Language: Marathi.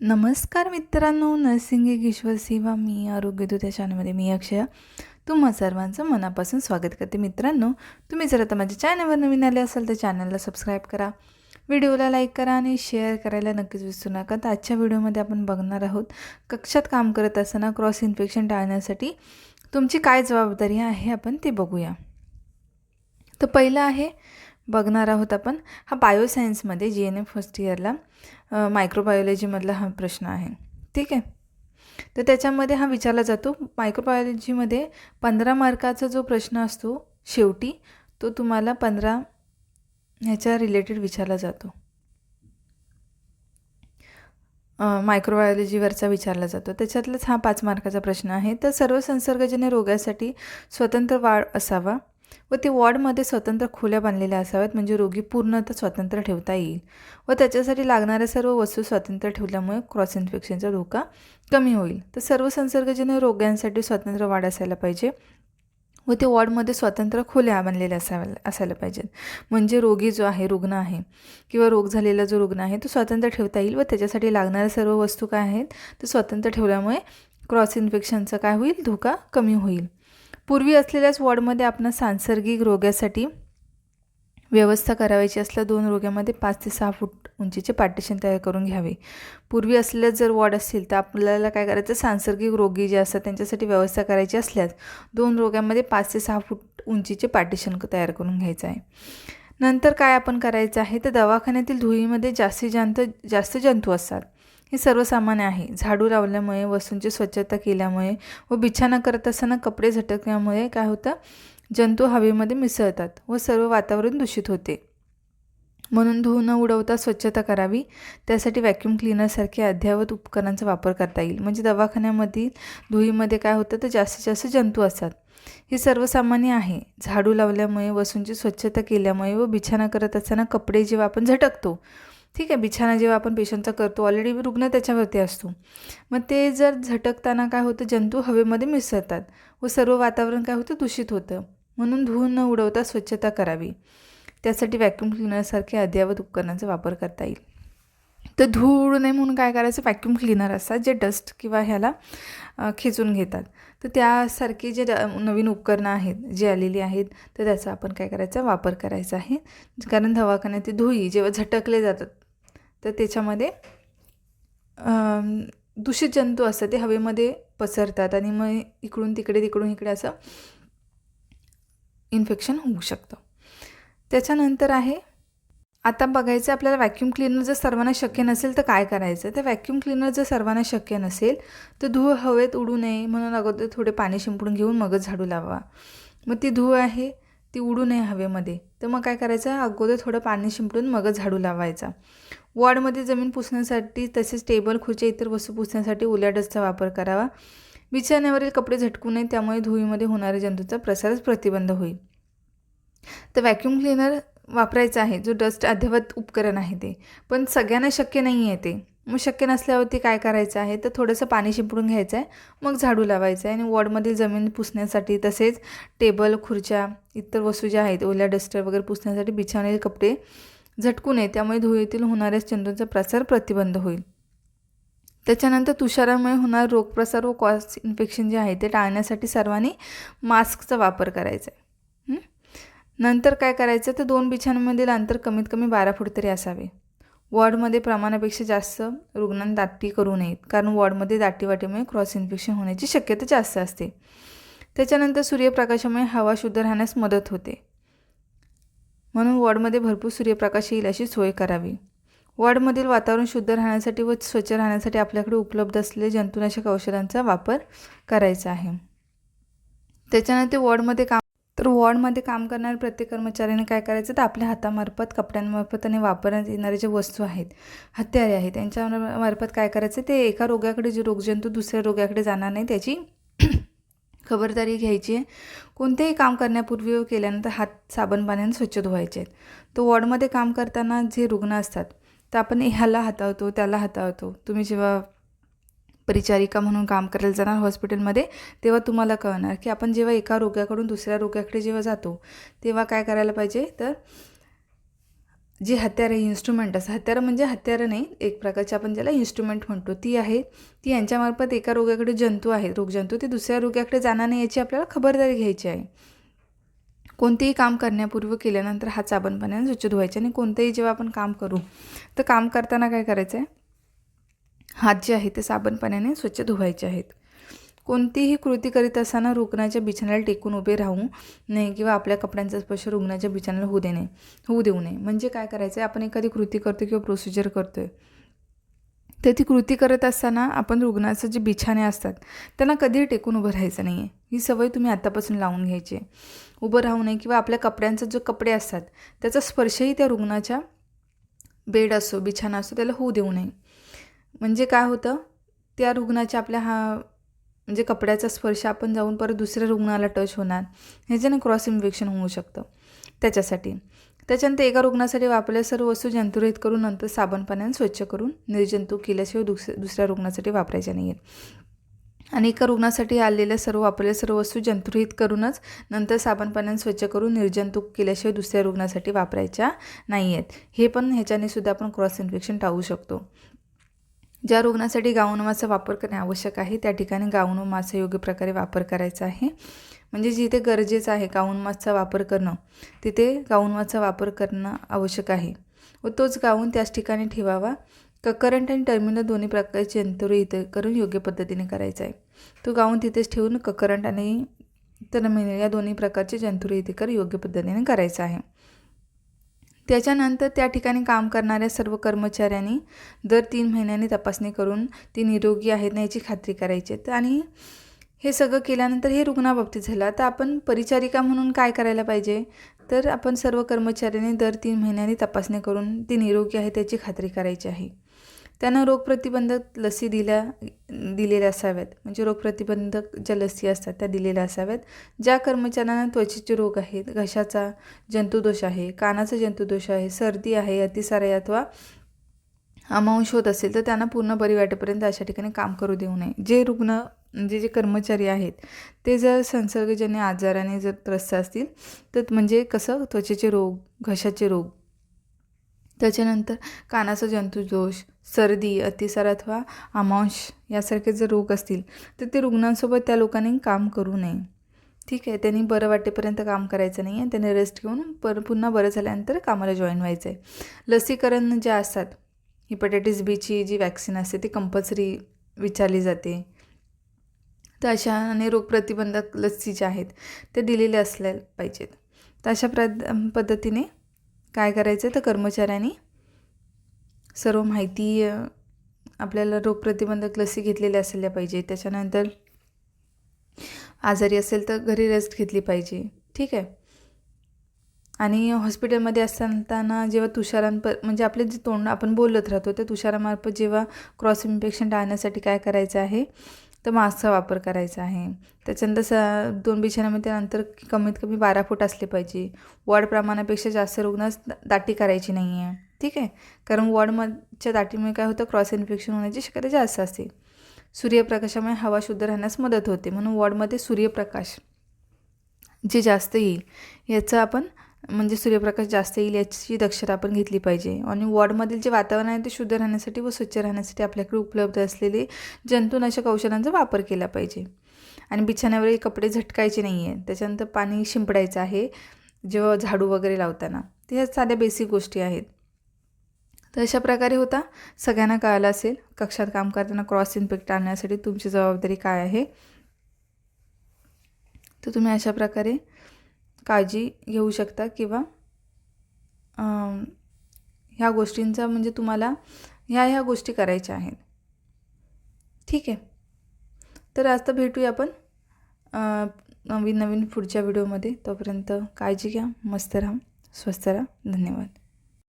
नमस्कार मित्रांनो नर्सिंग एक ईश्वर सेवा मी आरोग्य या चॅनलमध्ये मी अक्षया. तुम्हा सर्वांचं मनापासून स्वागत करते मित्रांनो. तुम्ही जर आता माझ्या चॅनलवर नवीन आले असाल तर चॅनलला सबस्क्राईब करा. व्हिडिओला लाईक करा आणि शेअर करायला नक्कीच विसरू नका. तर आजच्या व्हिडिओमध्ये आपण बघणार आहोत कक्षात काम करत असताना क्रॉस इन्फेक्शन टाळण्यासाठी तुमची काय जबाबदारी आहे आपण ते बघूया. तर पहिलं आहे बघणार आहोत आपण. हा बायोसायन्समध्ये जी एन एम फर्स्ट इयरला मायक्रोबायोलॉजीमधला हा प्रश्न आहे. ठीक आहे? तर त्याच्यामध्ये हा विचारला जातो मायक्रोबायोलॉजीमध्ये पंधरा मार्काचा जो प्रश्न असतो शेवटी तो तुम्हाला पंधरा ह्याच्या रिलेटेड विचारला जातो. मायक्रोबायोलॉजीवरचा विचारला जातो. त्याच्यातलाच हा पाच मार्काचा प्रश्न आहे. तर सर्व संसर्गजन्य रोगासाठी स्वतंत्र वाढ असावा. व ते वॉर्डमध्ये स्वतंत्र खोल्या बांधलेल्या असाव्यात म्हणजे रोगी पूर्णतः स्वतंत्र ठेवता येईल. व त्याच्यासाठी लागणाऱ्या सर्व वस्तू स्वतंत्र ठेवल्यामुळे क्रॉस इन्फेक्शनचा धोका कमी होईल. तर सर्व संसर्गजन्य रोग्यांसाठी स्वतंत्र वाढ असायला पाहिजे. व ते वॉर्डमध्ये स्वतंत्र खोल्या बांधलेल्या असाव्या असायला पाहिजेत. म्हणजे रोगी जो आहे रुग्ण आहे किंवा रोग झालेला जो रुग्ण आहे तो स्वतंत्र ठेवता येईल व त्याच्यासाठी लागणाऱ्या सर्व वस्तू काय आहेत ते स्वतंत्र ठेवल्यामुळे क्रॉस इन्फेक्शनचा काय होईल धोका कमी होईल. पूर्वी असलेल्याच वॉर्डमध्ये आपण सांसर्गिक रोग्यासाठी व्यवस्था करावायची असल्या दोन रोग्यामध्ये पाच ते सहा फूट उंचीचे पार्टिशन तयार करून घ्यावे. पूर्वी असलेल्या जर वॉर्ड असतील तर आपल्याला काय करायचं? सांसर्गिक रोगी जे असतात त्यांच्यासाठी व्यवस्था करायची असल्यास दोन रोग्यांमध्ये पाच ते सहा फूट उंचीचे पार्टिशन तयार करून घ्यायचं आहे. नंतर काय आपण करायचं आहे? तर दवाखान्यातील धुळीमध्ये जास्तीत जास्त जास्त जंतू असतात. हे सर्वसामान्य आहे. झाडू लावल्यामुळे वस्तूंची स्वच्छता केल्यामुळे व बिछाना करत असताना कपडे झटकल्यामुळे काय होतं? जंतू हवेमध्ये मिसळतात व सर्व वातावरण दूषित होते. म्हणून धुऊ न उडवता स्वच्छता करावी. त्यासाठी व्हॅक्यूम क्लिनरसारख्या अद्ययावत उपकरणांचा वापर करता येईल. म्हणजे दवाखान्यामधील धुळीमध्ये काय होतं? तर जास्तीत जास्त जंतू असतात. हे सर्वसामान्य आहे. झाडू लावल्यामुळे वसूंची स्वच्छता केल्यामुळे व बिछाना करत असताना कपडे जेव्हा आपण झटकतो ठीक आहे बिछाना जेव्हा आपण पेशंटचा करतो ऑलरेडी रुग्ण त्याच्यावरती असतो. मग ते जर झटकताना काय होतं जंतू हवेमध्ये मिसळतात व सर्व वातावरण काय होतं दूषित होतं. म्हणून धुवून न उडवता स्वच्छता करावी. त्यासाठी व्हॅक्यूम क्लिनरसारख्या अद्ययावत उपकरणांचा वापर करता येईल. तर धूळ उडू नये म्हणून काय करायचं व्हॅक्यूम क्लिनर असतात जे डस्ट किंवा ह्याला खेचून घेतात. तर त्यासारखी जे नवीन उपकरणं आहेत जे आलेली आहेत तर त्याचा आपण काय करायचा वापर करायचा आहे. कारण दवाखान्यात धुळी जेव्हा झटकले जातात तर त्याच्यामध्ये दूषित जंतू असतात ते हवेमध्ये पसरतात आणि मग इकडून तिकडे तिकडून इकडे असं इन्फेक्शन होऊ शकतं. त्याच्यानंतर आहे आता बघायचं आपल्याला व्हॅक्यूम क्लिनर जर सर्वांना शक्य नसेल तर काय करायचं? तर व्हॅक्यूम क्लिनर जर सर्वांना शक्य नसेल तर धूळ हवेत उडू नये म्हणून अगोदर थोडे पाणी शिंपडून घेऊन मगच झाडू लावा. मग ती धूळ आहे ती उडू नये हवेमध्ये. तर मग काय करायचं? अगोदर थोडं पाणी शिंपडून मगच झाडू लावायचा. वॉर्डमध्ये जमीन पुसण्यासाठी तसेच टेबल खुर्च्या इतर वस्तू पुसण्यासाठी ओल्या डस्टचा वापर करावा. बिछाण्यावरील कपडे झटकू नये त्यामुळे धुळीमध्ये होणाऱ्या जंतूचा प्रसारच प्रतिबंध होईल. तर व्हॅक्यूम क्लिनर वापरायचा आहे. जो डस्ट अद्ययावत उपकरण आहे ते. पण सगळ्यांना शक्य नाही आहे ते. मग शक्य नसल्यावरती काय करायचं आहे? तर थोडंसं पाणी शिंपडून घ्यायचं आहे. मग झाडू लावायचं आहे आणि वॉर्डमधील जमीन पुसण्यासाठी तसेच टेबल खुर्च्या इतर वस्तू ज्या आहेत ओल्या डस्टर वगैरे पुसण्यासाठी बिछावलेले कपडे झटकू नये. त्यामुळे धुळीतील होणाऱ्या जंतूंचा प्रसार प्रतिबंध होईल. त्याच्यानंतर तुषारामुळे होणारा रोगप्रसार व कॉस इन्फेक्शन जे आहे ते टाळण्यासाठी सर्वांनी मास्कचा वापर करायचा आहे. नंतर काय करायचं? तर दोन बिछांमधील अंतर कमीत कमी बारा फूट तरी असावे. वॉर्डमध्ये प्रमाणापेक्षा जास्त रुग्णांना दाटी करू नयेत कारण वॉर्डमध्ये दाटीवाटीमुळे क्रॉस इन्फेक्शन होण्याची शक्यता जास्त असते. त्याच्यानंतर सूर्यप्रकाशामुळे हवा शुद्ध राहण्यास मदत होते. म्हणून वॉर्डमध्ये भरपूर सूर्यप्रकाश येईल अशी सोय करावी. वॉर्डमधील वातावरण शुद्ध राहण्यासाठी व स्वच्छ राहण्यासाठी आपल्याकडे उपलब्ध असलेले जंतुनाशक औषधांचा वापर करायचा आहे. त्याच्यानंतर वॉर्डमध्ये काम तर वॉर्डमध्ये काम करणाऱ्या प्रत्येक कर्मचाऱ्याने काय करायचं तर आपल्या हातामार्फत कपड्यांमार्फत आणि वापरण्यात येणारे जे वस्तू आहेत हत्यारे आहेत त्यांच्या मार्फत काय करायचं ते एका रोगाकडे जे रोगजंतू दुसऱ्या रोग्याकडे जाणार नाही त्याची खबरदारी घ्यायची आहे. कोणतेही काम करण्यापूर्वी केल्यानंतर हात साबण पाण्याने स्वच्छ धुवायचे आहेत. तर वॉर्डमध्ये काम करताना जे रुग्ण असतात तर आपण ह्याला हाताळतो त्याला हाताळतो. तुम्ही जेव्हा परिचारिका म्हणून काम करायला जाणार हॉस्पिटलमध्ये तेव्हा तुम्हाला कळणार की आपण जेव्हा एका रोग्याकडून दुसऱ्या रोग्याकडे जेव्हा जातो तेव्हा काय करायला पाहिजे? तर जी हत्यारं इन्स्ट्रुमेंट असं हत्यारं म्हणजे हत्यारं नाही एक प्रकारचे आपण ज्याला इन्स्ट्रुमेंट म्हणतो ती आहे. ती यांच्यामार्फत एका रोगाकडे जंतू आहेत रोगजंतू ते दुसऱ्या रोग्याकडे जाणार नाही याची आपल्याला खबरदारी घ्यायची आहे. कोणतेही काम करण्यापूर्वी केल्यानंतर हात साबण पाण्याने स्वच्छ धुवायचे आणि कोणतंही जेव्हा आपण काम करू तर काम करताना काय करायचं आहे हात जे आहे ते साबणपाण्याने स्वच्छ धुवायचे आहेत. कोणतीही कृती करीत असताना रुग्णाच्या बिछाण्याला टेकून उभे राहू नये किंवा आपल्या कपड्यांचा स्पर्श रुग्णाच्या बिछाण्याला होऊ देणे होऊ देऊ नये. म्हणजे काय करायचं आहे आपण एखादी कृती करतो किंवा प्रोसिजर करतो आहे तर ती कृती करत असताना आपण रुग्णाचं जे बिछाणे असतात त्यांना कधीही टेकून उभं राहायचं नाही आहे ही सवय तुम्ही आत्तापासून लावून घ्यायची आहे. उभं राहू नये किंवा आपल्या कपड्यांचा जो कपडे असतात त्याचा स्पर्शही त्या रुग्णाच्या बेड असो बिछाना असो त्याला होऊ देऊ नये. म्हणजे काय होतं? त्या रुग्णाच्या आपल्या हा म्हणजे कपड्याचा स्पर्श आपण जाऊन परत दुसऱ्या रुग्णाला टच होणार. ह्याच्याने क्रॉस इन्फेक्शन होऊ शकतं. त्याच्यासाठी. त्याच्यानंतर एका रुग्णासाठी वापरलेल्या सर्व वस्तू जंतुरहित करून नंतर साबण पाण्याने स्वच्छ करून निर्जंतुक केल्याशिवाय दुस दुसऱ्या रुग्णासाठी वापरायच्या नाही आहेत आणि एका रुग्णासाठी आलेल्या सर्व वापरलेल्या सर्व वस्तू जंतुरहित करूनच नंतर साबण पाण्याने स्वच्छ करून निर्जंतुक केल्याशिवाय दुसऱ्या रुग्णासाठी वापरायच्या नाही आहेत हे पण ह्याच्याने सुद्धा आपण क्रॉस इन्फेक्शन टाळू शकतो. ज्या रुग्णासाठी गावनुमाचा वापर करणे आवश्यक आहे त्या ठिकाणी गावनुमाचा योग्य प्रकारे वापर करायचा आहे. म्हणजे जिथे गरजेचं आहे गाऊन वापर करणं तिथे गाऊन वापर करणं आवश्यक आहे. व तोच गाऊन त्याच ठिकाणी ठेवावा. ककरंट आणि टर्मिनल दोन्ही प्रकारचे यंत्रे इथे करून योग्य पद्धतीने करायचा आहे. तो गाऊन तिथेच ठेवून ककरंट आणि टर्मिनल या दोन्ही प्रकारचे जंतुरे इथे कर योग्य पद्धतीने करायचं आहे. त्याच्यानंतर त्या ठिकाणी काम करणाऱ्या सर्व कर्मचाऱ्यांनी दर तीन महिन्यांनी तपासणी करून ती निरोगी आहेत ना याची खात्री करायची. आहे आणि हे सगळं केल्यानंतर हे रुग्णाबाबतीत झालं. तर आपण परिचारिका म्हणून काय करायला पाहिजे? तर आपण सर्व कर्मचाऱ्यांनी दर तीन महिन्यांनी तपासणी करून ती निरोगी आहे त्याची खात्री करायची आहे. त्यांना रोगप्रतिबंधक लसी दिल्या दिलेल्या असाव्यात. म्हणजे रोगप्रतिबंधक ज्या लसी असतात त्या दिलेल्या असाव्यात. ज्या कर्मचाऱ्यांना त्वचेचे रोग आहेत घशाचा जंतुदोष आहे कानाचा जंतुदोष आहे सर्दी आहे अतिसार आहे अथवा अमांश होत असेल तर त्यांना पूर्ण बरी वाटेपर्यंत अशा ठिकाणी काम करू देऊ नये. जे रुग्ण म्हणजे जे कर्मचारी आहेत ते जर संसर्गजन्य आजाराने जर त्रस्त असतील तर म्हणजे कसं? त्वचेचे रोग घशाचे रोग त्याच्यानंतर कानाचा जंतुदोष सर्दी अतिसार अथवा आमांश यासारखे जर रोग असतील तर ते रुग्णांसोबत त्या लोकांनी काम करू नये. ठीक आहे त्यांनी बरं वाटेपर्यंत काम करायचं नाही आहे त्यांनी रेस्ट घेऊन पर पुन्हा बरं झाल्यानंतर कामाला जॉईन व्हायचं आहे लसीकरण जे असतात हिपॅटायटिस बीची जी वॅक्सिन असते ती कंपल्सरी विचारली जाते. तर अशा आणि रोगप्रतिबंधक लसी ज्या आहेत ते दिलेले असल्या पाहिजेत. तर अशा प्र पद्धतीने काय करायचं तर कर्मचाऱ्यांनी सर्व माहिती आपल्याला रोगप्रतिबंधक लसी घेतलेल्या असल्या पाहिजे. त्याच्यानंतर आजारी असेल तर घरी रेस्ट घेतली पाहिजे. ठीक आहे? आणि हॉस्पिटलमध्ये असताना जेव्हा तुषारांप म्हणजे आपले जे तोंड आपण बोलत राहतो त्या तुषारामार्फत जेव्हा क्रॉस इन्फेक्शन टाळण्यासाठी काय करायचं आहे? तर मास्कचा वापर करायचा आहे. त्याच्यानंतर स दोन बिछाण्यामध्ये अंतर कमीत कमी बारा फूट असले पाहिजे. वॉर्ड प्रमाणापेक्षा जास्त रुग्ण दाटी करायची नाही आहे ठीक आहे? कारण वॉर्डमधच्या दाटीमुळे काय होतं? क्रॉस इन्फेक्शन होण्याची शक्यता जास्त असते. सूर्यप्रकाशामुळे हवा शुद्ध राहण्यास मदत होते. म्हणून वॉर्डमध्ये सूर्यप्रकाश जे जास्त येईल याचं आपण म्हणजे सूर्यप्रकाश जास्त येईल याची दक्षता आपण घेतली पाहिजे. आणि वॉर्डमधील जे वातावरण आहे ते शुद्ध राहण्यासाठी व स्वच्छ राहण्यासाठी आपल्याकडे उपलब्ध असलेले जंतुनाशक औषधांचा वापर केला पाहिजे. आणि बिछाण्यावरील कपडे झटकायचे नाही आहे त्याच्यानंतर पाणी शिंपडायचं आहे. जेव्हा झाडू वगैरे लावताना. ते ह्या साध्या बेसिक गोष्टी आहेत. तर अशा प्रकारे होता. सगळ्यांना कळालं असेल. कक्षात काम करताना क्रॉस इन्फेक्ट आणण्यासाठी तुमची जबाबदारी काय आहे? तर तुम्ही अशा प्रकारे काळजी घेऊ शकता किंवा ह्या गोष्टींचा म्हणजे तुम्हाला ह्या ह्या गोष्टी करायच्या आहेत. ठीक आहे. तर आज तर भेटूया आपण नवीन नवीन पुढच्या व्हिडिओमध्ये. तोपर्यंत काळजी घ्या मस्त राहा स्वस्त राहा. धन्यवाद.